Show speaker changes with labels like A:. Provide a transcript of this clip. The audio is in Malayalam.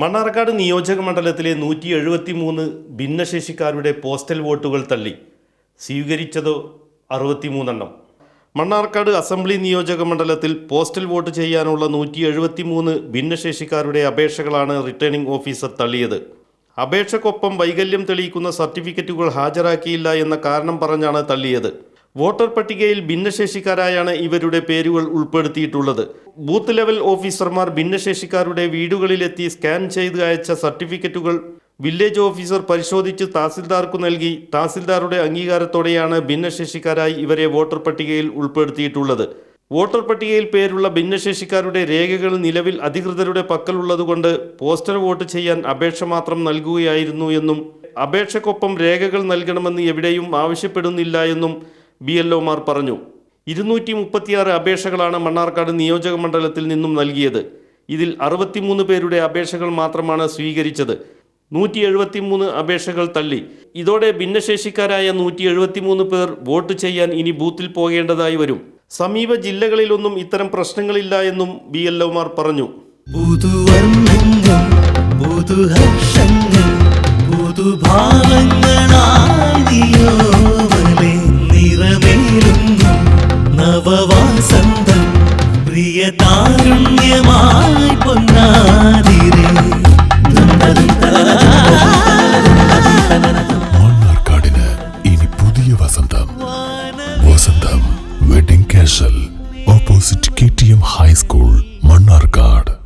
A: മണ്ണാർക്കാട് നിയോജക മണ്ഡലത്തിലെ നൂറ്റി എഴുപത്തി മൂന്ന് ഭിന്നശേഷിക്കാരുടെ പോസ്റ്റൽ വോട്ടുകൾ തള്ളി. സ്വീകരിച്ചതോ അറുപത്തിമൂന്നെണ്ണം. മണ്ണാർക്കാട് അസംബ്ലി നിയോജക മണ്ഡലത്തിൽ പോസ്റ്റൽ വോട്ട് ചെയ്യാനുള്ള നൂറ്റി എഴുപത്തി മൂന്ന് ഭിന്നശേഷിക്കാരുടെ അപേക്ഷകളാണ് റിട്ടേണിംഗ് ഓഫീസർ തള്ളിയത്. അപേക്ഷക്കൊപ്പം വൈകല്യം തെളിയിക്കുന്ന സർട്ടിഫിക്കറ്റുകൾ ഹാജരാക്കിയില്ല എന്ന കാരണം പറഞ്ഞാണ് തള്ളിയത്. വോട്ടർ പട്ടികയിൽ ഭിന്നശേഷിക്കാരായാണ് ഇവരുടെ പേരുകൾ ഉൾപ്പെടുത്തിയിട്ടുള്ളത്. ബൂത്ത് ലെവൽ ഓഫീസർമാർ ഭിന്നശേഷിക്കാരുടെ വീടുകളിലെത്തി സ്കാൻ ചെയ്ത് അയച്ച സർട്ടിഫിക്കറ്റുകൾ വില്ലേജ് ഓഫീസർ പരിശോധിച്ച് തഹസിൽദാർക്ക് നൽകി. തഹസിൽദാറുടെ അംഗീകാരത്തോടെയാണ് ഭിന്നശേഷിക്കാരായി ഇവരെ വോട്ടർ പട്ടികയിൽ ഉൾപ്പെടുത്തിയിട്ടുള്ളത്. വോട്ടർ പട്ടികയിൽ പേരുള്ള ഭിന്നശേഷിക്കാരുടെ രേഖകൾ നിലവിൽ അധികൃതരുടെ പക്കലുള്ളതുകൊണ്ട് പോസ്റ്റർ വോട്ട് ചെയ്യാൻ അപേക്ഷ മാത്രം നൽകുകയായിരുന്നു എന്നും അപേക്ഷക്കൊപ്പം രേഖകൾ നൽകണമെന്ന് എവിടെയും ആവശ്യപ്പെടുന്നില്ല എന്നും ബി എൽ ഒമാർ പറഞ്ഞു. ഇരുന്നൂറ്റി മുപ്പത്തിയാറ് അപേക്ഷകളാണ് മണ്ണാർക്കാട് നിയോജക മണ്ഡലത്തിൽ നിന്നും നൽകിയത്. ഇതിൽ അറുപത്തിമൂന്ന് പേരുടെ അപേക്ഷകൾ മാത്രമാണ് സ്വീകരിച്ചത്. നൂറ്റി എഴുപത്തിമൂന്ന് അപേക്ഷകൾ തള്ളി. ഇതോടെ ഭിന്നശേഷിക്കാരായ നൂറ്റി എഴുപത്തിമൂന്ന് പേർ വോട്ട് ചെയ്യാൻ ഇനി ബൂത്തിൽ പോകേണ്ടതായി വരും. സമീപ ജില്ലകളിലൊന്നും ഇത്തരം പ്രശ്നങ്ങളില്ല എന്നും ബി എൽ ഒമാർ പറഞ്ഞു.
B: കാരുണ്യം നവവാസന്തം പ്രിയ താരുണ്യമായി പൊന്നാതിരേ.
C: മണ്ണാർക്കാടിന് ഇനി പുതിയ വസന്തം. Vasantham wedding casual opposite K T M high school Mannarkkad.